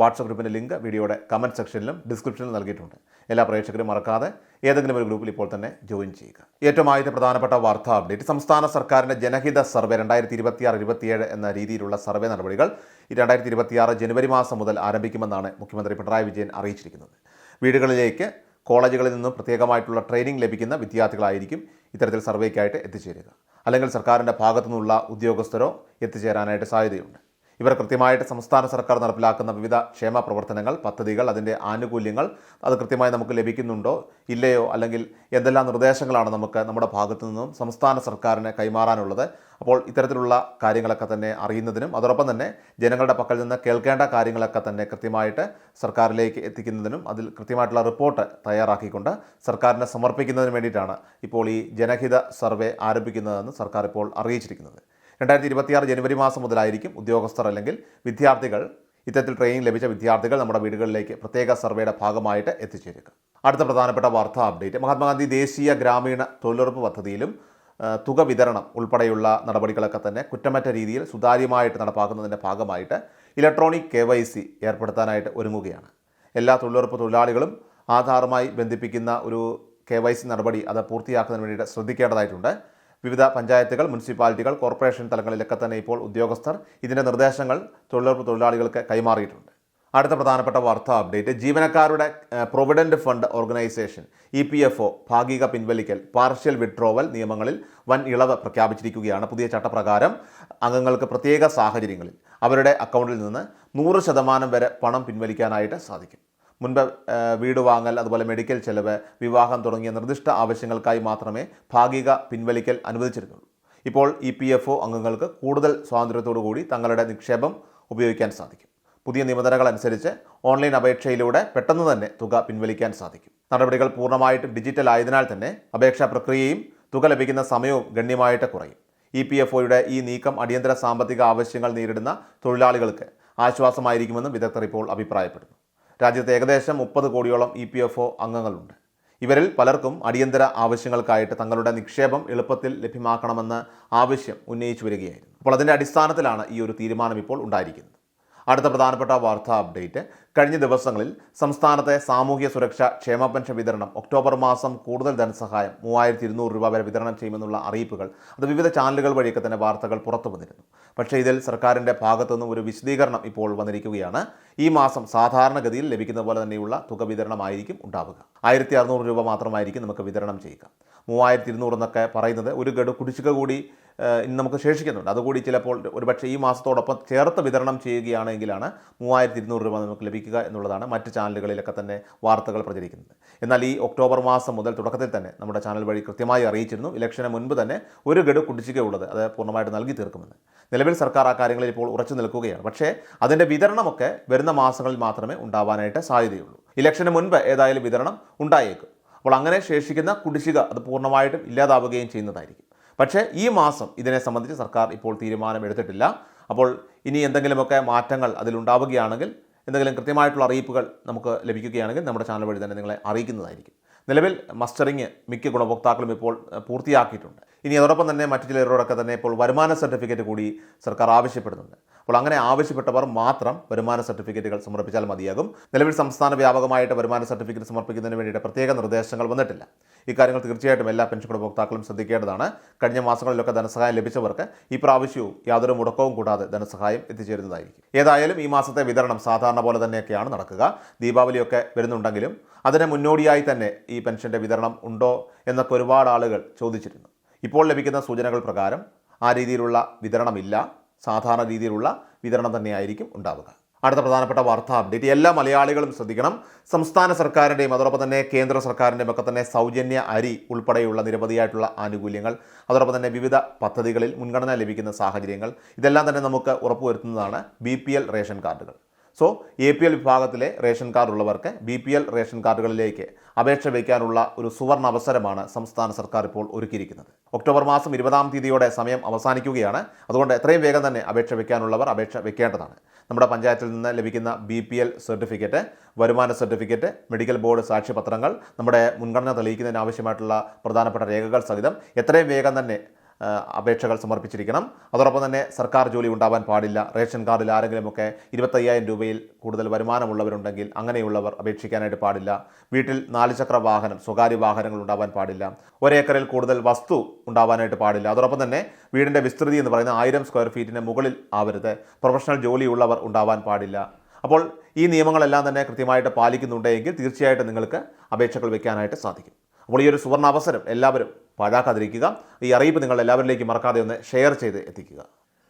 WhatsApp ഗ്രൂപ്പിന്റെ link വീഡിയോയുടെ comment സെക്ഷനിലും ഡിസ്ക്രിപ്ഷനിലും നൽകിയിട്ടുണ്ട്. എല്ലാ പ്രേക്ഷകരും മറക്കാതെ ഏതെങ്കിലും ഒരു ഗ്രൂപ്പിൽ ഇപ്പോൾ തന്നെ ജോയിൻ ചെയ്യുക. ഏറ്റവും ആദ്യത്തെ പ്രധാനപ്പെട്ട വാർത്താ അപ്ഡേറ്റ് സംസ്ഥാന സർക്കാരിന്റെ ജനഹിത സർവേ രണ്ടായിരത്തി ഇരുപത്തിയാറ് ഇരുപത്തിയേഴ് എന്ന രീതിയിലുള്ള സർവേ നടപടികൾ രണ്ടായിരത്തി ഇരുപത്തിയാറ് ജനുവരി മാസം മുതൽ ആരംഭിക്കുമെന്നാണ് മുഖ്യമന്ത്രി പിണറായി വിജയൻ അറിയിച്ചിരിക്കുന്നത്. വീടുകളിലേക്ക് കോളേജുകളിൽ നിന്നും പ്രത്യേകമായിട്ടുള്ള ട്രെയിനിങ് ലഭിക്കുന്ന വിദ്യാർത്ഥികളായിരിക്കും ഇത്തരത്തിൽ സർവേക്കായിട്ട് എത്തിച്ചേരുക. അല്ലെങ്കിൽ സർക്കാരിന്റെ ഭാഗത്തു നിന്നുള്ള ഉദ്യോഗസ്ഥരോ എത്തിച്ചേരാനായിട്ട് സാധ്യതയുണ്ട്. ഇവർ കൃത്യമായിട്ട് സംസ്ഥാന സർക്കാർ നടപ്പിലാക്കുന്ന വിവിധ ക്ഷേമ പ്രവർത്തനങ്ങൾ പദ്ധതികൾ അതിന്റെ ആനുകൂല്യങ്ങൾ അത് കൃത്യമായി നമുക്ക് ലഭിക്കുന്നുണ്ടോ ഇല്ലയോ അല്ലെങ്കിൽ എന്തെല്ലാം നിർദ്ദേശങ്ങളാണ് നമുക്ക് നമ്മുടെ ഭാഗത്തു നിന്നും സംസ്ഥാന സർക്കാരിന് കൈമാറാനുള്ളത്. അപ്പോൾ ഇത്തരത്തിലുള്ള കാര്യങ്ങളൊക്കെ തന്നെ അറിയുന്നതിനും അതോടൊപ്പം തന്നെ ജനങ്ങളുടെ പക്കൽ നിന്ന് കേൾക്കേണ്ട കാര്യങ്ങളൊക്കെ തന്നെ കൃത്യമായിട്ട് സർക്കാരിലേക്ക് എത്തിക്കുന്നതിനും അതിൽ കൃത്യമായിട്ടുള്ള റിപ്പോർട്ട് തയ്യാറാക്കിക്കൊണ്ട് സർക്കാരിനെ സമർപ്പിക്കുന്നതിന് വേണ്ടിയിട്ടാണ് ഇപ്പോൾ ഈ ജനഹിത സർവേ ആരംഭിക്കുന്നതെന്ന് സർക്കാർ ഇപ്പോൾ അറിയിച്ചിരിക്കുന്നത്. രണ്ടായിരത്തി ഇരുപത്തിയാറ് ജനുവരി മാസം മുതലായിരിക്കും ഉദ്യോഗസ്ഥർ അല്ലെങ്കിൽ വിദ്യാർത്ഥികൾ ഇത്തരത്തിൽ ട്രെയിനിങ് ലഭിച്ച വിദ്യാർത്ഥികൾ നമ്മുടെ വീടുകളിലേക്ക് പ്രത്യേക സർവേയുടെ ഭാഗമായിട്ട് എത്തിച്ചേരുക. അടുത്ത പ്രധാനപ്പെട്ട വാർത്താ അപ്ഡേറ്റ് മഹാത്മാഗാന്ധി ദേശീയ ഗ്രാമീണ തൊഴിലുറപ്പ് പദ്ധതിയിലും തുക വിതരണം ഉൾപ്പെടെയുള്ള നടപടികളൊക്കെ തന്നെ കുറ്റമറ്റ രീതിയിൽ സുതാര്യമായിട്ട് നടപ്പാക്കുന്നതിന്റെ ഭാഗമായിട്ട് ഇലക്ട്രോണിക് കെ വൈ സി ഏർപ്പെടുത്താനായിട്ട് ഒരുങ്ങുകയാണ്. എല്ലാ തൊഴിലുറപ്പ് തൊഴിലാളികളും ആധാറുമായി ബന്ധിപ്പിക്കുന്ന ഒരു കെ വൈ സി നടപടി അത് പൂർത്തിയാക്കുന്നതിന് വേണ്ടിയിട്ട് ശ്രദ്ധിക്കേണ്ടതായിട്ടുണ്ട്. വിവിധ പഞ്ചായത്തുകൾ മുനിസിപ്പാലിറ്റികൾ കോർപ്പറേഷൻ തലങ്ങളിലൊക്കെ തന്നെ ഇപ്പോൾ ഉദ്യോഗസ്ഥർ ഇതിന്റെ നിർദ്ദേശങ്ങൾ തൊഴിലുറപ്പ് തൊഴിലാളികൾക്ക് കൈമാറിയിട്ടുണ്ട്. അടുത്ത പ്രധാനപ്പെട്ട വാർത്താ അപ്ഡേറ്റ് ജീവനക്കാരുടെ provident fund organisation E P F O ഭാഗിക പിൻവലിക്കൽ പാർഷ്യൽ വിഡ്രോവൽ നിയമങ്ങളിൽ വൻ ഇളവ് പ്രഖ്യാപിച്ചിരിക്കുകയാണ് പുതിയ ചട്ടപ്രകാരം അംഗങ്ങൾക്ക് പ്രത്യേക സാഹചര്യങ്ങളിൽ. അവരുടെ അക്കൗണ്ടിൽ നിന്ന് നൂറ് ശതമാനം വരെ പണം പിൻവലിക്കാനായിട്ട് സാധിക്കും. മുൻപ് വീട് വാങ്ങൽ അതുപോലെ മെഡിക്കൽ ചെലവ് വിവാഹം തുടങ്ങിയ നിർദ്ദിഷ്ട ആവശ്യങ്ങൾക്കായി മാത്രമേ ഭാഗിക പിൻവലിക്കൽ അനുവദിച്ചിരുന്നുള്ളൂ. ഇപ്പോൾ ഇ പി എഫ് ഒ അംഗങ്ങൾക്ക് കൂടുതൽ സ്വാതന്ത്ര്യത്തോടു കൂടി തങ്ങളുടെ നിക്ഷേപം ഉപയോഗിക്കാൻ സാധിക്കും. പുതിയ നിബന്ധനകൾ അനുസരിച്ച് ഓൺലൈൻ അപേക്ഷയിലൂടെ പെട്ടെന്ന് തന്നെ തുക പിൻവലിക്കാൻ സാധിക്കും. നടപടികൾ പൂർണമായിട്ടും ഡിജിറ്റൽ ആയതിനാൽ തന്നെ അപേക്ഷാ പ്രക്രിയയും തുക ലഭിക്കുന്ന സമയവും ഗണ്യമായിട്ട് കുറയും. ഇ പി എഫ് ഒയുടെ ഈ നീക്കം അടിയന്തര സാമ്പത്തിക ആവശ്യങ്ങൾ നേരിടുന്ന തൊഴിലാളികൾക്ക് ആശ്വാസമായിരിക്കുമെന്നും വിദഗ്ധർ ഇപ്പോൾ അഭിപ്രായപ്പെടുന്നു. രാജ്യത്ത് ഏകദേശം മുപ്പത് കോടിയോളം ഇ പി എഫ് ഒ അംഗങ്ങളുണ്ട്. ഇവരിൽ പലർക്കും അടിയന്തര ആവശ്യങ്ങൾക്കായിട്ട് തങ്ങളുടെ നിക്ഷേപം എളുപ്പത്തിൽ ലഭ്യമാക്കണമെന്ന് ആവശ്യം ഉന്നയിച്ചു വരികയായിരുന്നു. അപ്പോൾ അതിന്റെ അടിസ്ഥാനത്തിലാണ് ഈ ഒരു തീരുമാനം ഇപ്പോൾ ഉണ്ടായിരിക്കുന്നത്. അടുത്ത പ്രധാനപ്പെട്ട വാർത്താ അപ്ഡേറ്റ്. കഴിഞ്ഞ ദിവസങ്ങളിൽ സംസ്ഥാനത്തെ സാമൂഹ്യ സുരക്ഷ ക്ഷേമ പെൻഷൻ വിതരണം ഒക്ടോബർ മാസം കൂടുതൽ ധനസഹായം മൂവായിരത്തി ഇരുന്നൂറ് രൂപ വരെ വിതരണം ചെയ്യുമെന്നുള്ള അറിയിപ്പുകൾ അത് വിവിധ ചാനലുകൾ വഴിയൊക്കെ തന്നെ വാർത്തകൾ പുറത്തു വന്നിരുന്നു. പക്ഷേ ഇതിൽ സർക്കാരിന്റെ ഭാഗത്തുനിന്നും ഒരു വിശദീകരണം ഇപ്പോൾ വന്നിരിക്കുകയാണ്. ഈ മാസം സാധാരണഗതിയിൽ ലഭിക്കുന്ന പോലെ തന്നെയുള്ള തുക വിതരണമായിരിക്കും ഉണ്ടാവുക. ആയിരത്തി അറുന്നൂറ് രൂപ മാത്രമായിരിക്കും നമുക്ക് വിതരണം ചെയ്യുക. മൂവായിരത്തി ഇരുന്നൂറ് എന്നൊക്കെ പറയുന്നത് ഒരു ഗഡു കുടിശ്ശിക കൂടി ഇന്ന് നമുക്ക് ശേഷിക്കുന്നുണ്ട്. അതുകൂടി ചിലപ്പോൾ ഒരുപക്ഷെ ഈ മാസത്തോടൊപ്പം ചേർത്ത് വിതരണം ചെയ്യുകയാണെങ്കിലാണ് മൂവായിരത്തി ഇരുന്നൂറ് രൂപ നമുക്ക് ലഭിക്കുക എന്നുള്ളതാണ് മറ്റ് ചാനലുകളിലൊക്കെ തന്നെ വാർത്തകൾ പ്രചരിക്കുന്നത്. എന്നാൽ ഈ ഒക്ടോബർ മാസം മുതൽ തുടക്കത്തിൽ തന്നെ നമ്മുടെ ചാനൽ വഴി കൃത്യമായി അറിയിച്ചിരുന്നു. ഇലക്ഷന് മുൻപ് തന്നെ ഒരു ഗഡു കുടിശ്ശികയുള്ളത് അത് പൂർണമായിട്ട് നൽകി തീർക്കുമെന്ന്. നിലവിൽ സർക്കാർ ആ കാര്യങ്ങളിൽ ഇപ്പോൾ ഉറച്ചു നിൽക്കുകയാണ്. പക്ഷേ അതിന്റെ വിതരണമൊക്കെ വരുന്ന മാസങ്ങളിൽ മാത്രമേ ഉണ്ടാവാനായിട്ട് സാധ്യതയുള്ളൂ. ഇലക്ഷന് മുൻപ് ഏതായാലും വിതരണം ഉണ്ടായേക്കും. അപ്പോൾ അങ്ങനെ ശേഷിക്കുന്ന കുടിശ്ശിക അത് പൂർണമായിട്ടും ഇല്ലാതാവുകയും ചെയ്യുന്നതായിരിക്കും. പക്ഷേ ഈ മാസം ഇതിനെ സംബന്ധിച്ച് സർക്കാർ ഇപ്പോൾ തീരുമാനം എടുത്തിട്ടില്ല അപ്പോൾ ഇനി എന്തെങ്കിലുമൊക്കെ മാറ്റങ്ങൾ അതിലുണ്ടാവുകയാണെങ്കിൽ എന്തെങ്കിലും കൃത്യമായിട്ടുള്ള അറിയിപ്പുകൾ നമുക്ക് ലഭിക്കുകയാണെങ്കിൽ നമ്മുടെ ചാനൽ വഴി തന്നെ നിങ്ങളെ അറിയിക്കുന്നതായിരിക്കും. നിലവിൽ മസ്റ്ററിങ് മിക്ക ഗുണഭോക്താക്കളും ഇപ്പോൾ പൂർത്തിയാക്കിയിട്ടുണ്ട്. ഇനി അതോടൊപ്പം തന്നെ മറ്റു ചിലരോടൊക്കെ തന്നെ ഇപ്പോൾ വരുമാന സർട്ടിഫിക്കറ്റ് കൂടി സർക്കാർ ആവശ്യപ്പെടുന്നുണ്ട്. അപ്പോൾ അങ്ങനെ ആവശ്യപ്പെട്ടവർ മാത്രം വരുമാന സർട്ടിഫിക്കറ്റുകൾ സമർപ്പിച്ചാൽ മതിയാകും. നിലവിൽ സംസ്ഥാന വ്യാപകമായിട്ട് വരുമാന സർട്ടിഫിക്കറ്റ് സമർപ്പിക്കുന്നതിന് വേണ്ടിയിട്ട് പ്രത്യേക നിർദ്ദേശങ്ങൾ വന്നിട്ടില്ല. ഇക്കാര്യങ്ങൾ തീർച്ചയായിട്ടും എല്ലാ പെൻഷൻ ഗുണഭോക്താക്കളും ശ്രദ്ധിക്കേണ്ടതാണ്. കഴിഞ്ഞ മാസങ്ങളിലൊക്കെ ധനസഹായം ലഭിച്ചവർക്ക് ഈ പ്രാവശ്യവും യാതൊരു മുടക്കവും കൂടാതെ ധനസഹായം എത്തിച്ചേരുന്നതായിരിക്കും. ഏതായാലും ഈ മാസത്തെ വിതരണം സാധാരണ പോലെ തന്നെയൊക്കെയാണ് നടക്കുക. ദീപാവലിയൊക്കെ വരുന്നുണ്ടെങ്കിലും അതിന് മുന്നോടിയായി തന്നെ ഈ പെൻഷന്റെ വിതരണം ഉണ്ടോ എന്നൊക്കെ ഒരുപാട് ആളുകൾ ചോദിച്ചിരുന്നു. ഇപ്പോൾ ലഭിക്കുന്ന സൂചനകൾ പ്രകാരം ആ രീതിയിലുള്ള വിതരണമില്ല. സാധാരണ രീതിയിലുള്ള വിതരണം തന്നെയായിരിക്കും ഉണ്ടാവുക. അടുത്ത പ്രധാനപ്പെട്ട വാർത്താ അപ്ഡേറ്റ് എല്ലാ മലയാളികളും ശ്രദ്ധിക്കണം. സംസ്ഥാന സർക്കാരിന്റെയും അതോടൊപ്പം തന്നെ കേന്ദ്ര സർക്കാരിന്റെയും ഒക്കെ തന്നെ സൗജന്യ അരി ഉൾപ്പെടെയുള്ള നിരവധിയായിട്ടുള്ള ആനുകൂല്യങ്ങൾ അതോടൊപ്പം തന്നെ വിവിധ പദ്ധതികളിൽ മുൻഗണന ലഭിക്കുന്ന സാഹചര്യങ്ങൾ ഇതെല്ലാം തന്നെ നമുക്ക് ഉറപ്പുവരുത്തുന്നതാണ് ബി റേഷൻ കാർഡുകൾ. സോ എ പി എൽ വിഭാഗത്തിലെ റേഷൻ കാർഡ് ഉള്ളവർക്ക് ബി പി എൽ റേഷൻ കാർഡുകളിലേക്ക് അപേക്ഷ വയ്ക്കാനുള്ള ഒരു സുവർണ അവസരമാണ് സംസ്ഥാന സർക്കാർ ഇപ്പോൾ ഒരുക്കിയിരിക്കുന്നത്. ഒക്ടോബർ മാസം ഇരുപതാം തീയതിയോടെ സമയം അവസാനിക്കുകയാണ്. അതുകൊണ്ട് എത്രയും വേഗം തന്നെ അപേക്ഷ വയ്ക്കാനുള്ളവർ അപേക്ഷ വയ്ക്കേണ്ടതാണ്. നമ്മുടെ പഞ്ചായത്തിൽ നിന്ന് ലഭിക്കുന്ന ബി പി എൽ സർട്ടിഫിക്കറ്റ് വരുമാന സർട്ടിഫിക്കറ്റ് മെഡിക്കൽ ബോർഡ് സാക്ഷ്യപത്രങ്ങൾ നമ്മുടെ മുൻഗണന തെളിയിക്കുന്നതിന് ആവശ്യമായിട്ടുള്ള പ്രധാനപ്പെട്ട രേഖകൾ സഹിതം എത്രയും വേഗം തന്നെ അപേക്ഷകൾ സമർപ്പിച്ചിരിക്കണം. അതോടൊപ്പം തന്നെ സർക്കാർ ജോലി ഉണ്ടാവാൻ പാടില്ല. റേഷൻ കാർഡിൽ ആരെങ്കിലുമൊക്കെ ഇരുപത്തയ്യായിരം രൂപയിൽ കൂടുതൽ വരുമാനമുള്ളവരുണ്ടെങ്കിൽ അങ്ങനെയുള്ളവർ അപേക്ഷിക്കാനായിട്ട് പാടില്ല. വീട്ടിൽ നാല് ചക്ര വാഹനം സ്വകാര്യ വാഹനങ്ങൾ ഉണ്ടാവാൻ പാടില്ല. ഒരേക്കറിൽ കൂടുതൽ വസ്തു ഉണ്ടാവാനായിട്ട് പാടില്ല. അതോടൊപ്പം തന്നെ വീടിന്റെ വിസ്തൃതി എന്ന് പറയുന്ന ആയിരം സ്ക്വയർ ഫീറ്റിന് മുകളിൽ ആവരുത്. പ്രൊഫഷണൽ ജോലിയുള്ളവർ ഉണ്ടാവാൻ പാടില്ല. അപ്പോൾ ഈ നിയമങ്ങളെല്ലാം തന്നെ കൃത്യമായിട്ട് പാലിക്കുന്നുണ്ടെങ്കിൽ തീർച്ചയായിട്ടും നിങ്ങൾക്ക് അപേക്ഷകൾ വെക്കാനായിട്ട് സാധിക്കും. അപ്പോൾ ഈ ഒരു സുവർണ അവസരം എല്ലാവരും പാഴാക്കാതിരിക്കുക. ഈ അറിയിപ്പ് നിങ്ങൾ എല്ലാവരിലേക്കും മറക്കാതെ ഒന്ന് ഷെയർ ചെയ്ത് എത്തിക്കുക.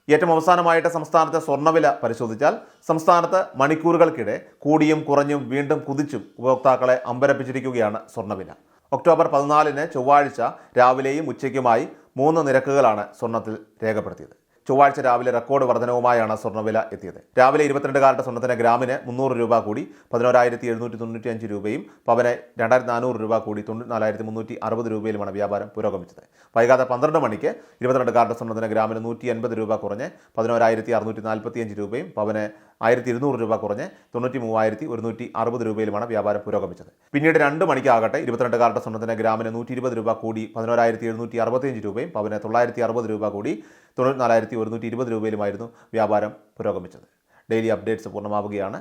ഏറ്റവും അവസാനമായിട്ട് സംസ്ഥാനത്തെ സ്വർണവില പരിശോധിച്ചാൽ സംസ്ഥാനത്ത് മണിക്കൂറുകൾക്കിടെ കൂടിയും കുറഞ്ഞും വീണ്ടും കുതിച്ചും ഉപഭോക്താക്കളെ അമ്പരപ്പിച്ചിരിക്കുകയാണ് സ്വർണവില. ഒക്ടോബർ പതിനാലിന് ചൊവ്വാഴ്ച രാവിലെയും ഉച്ചയ്ക്കുമായി മൂന്ന് നിരക്കുകളാണ് സ്വർണത്തിൽ രേഖപ്പെടുത്തിയത്. ചൊവ്വാഴ്ച രാവിലെ റെക്കോർഡ് വർധനവുമായാണ് സ്വർണവില എത്തിയത്. രാവിലെ ഇരുപത്തിരണ്ട് കാരറ്റ് സ്വർണത്തിന് ഗ്രാമിന് മുന്നൂറ് രൂപ കൂടി പതിനോരായിരത്തി എഴുന്നൂറ്റി തൊണ്ണൂറ്റി അഞ്ച് രൂപയും പവന് രണ്ടായിരത്തി നാനൂറ് രൂപ കൂടി തൊണ്ണൂറ്റിനാലായിരത്തി മുന്നൂറ്റി അറുപത് രൂപയിലുമാണ് വ്യാപാരം പുരോഗമിച്ചത്. വൈകാതെ പന്ത്രണ്ട് മണിക്ക് ഇരുപത്തിരണ്ട് കാരറ്റ് സ്വർണത്തിന് ഗ്രാമിന് നൂറ്റി എൺപത് രൂപ കുറഞ്ഞ് പതിനോരായിരത്തി അറുന്നൂറ്റി നാൽപ്പത്തി അഞ്ച് രൂപയും പവന് ആയിരത്തി ഇരുന്നൂറ് രൂപ കുറഞ്ഞ് തൊണ്ണൂറ്റി മൂവായിരത്തി ഒരുന്നൂറ്റി അറുപത് രൂപയിലുമാണ് വ്യാപാരം പുരോഗമിച്ചത്. പിന്നീട് രണ്ട് മണിക്കാകട്ടെ ഇരുപത്തിരണ്ട് കാരറ്റ് സ്വർണത്തിന് ഗ്രാമിന് നൂറ്റി ഇരുപത് രൂപ കൂടി പതിനോരായിരത്തി എഴുന്നൂറ്റി അറുപത്തിയഞ്ച് രൂപയും പവന് തൊള്ളായിരത്തി അറുപത് രൂപ കൂടി തൊണ്ണൂറ്റി നാലായിരത്തി ഒരുന്നൂറ്റി ഇരുപത് രൂപയിലുമായിരുന്നു വ്യാപാരം പുരോഗമിച്ചത്. Daily updates പൂർണമാവുകയാണ്.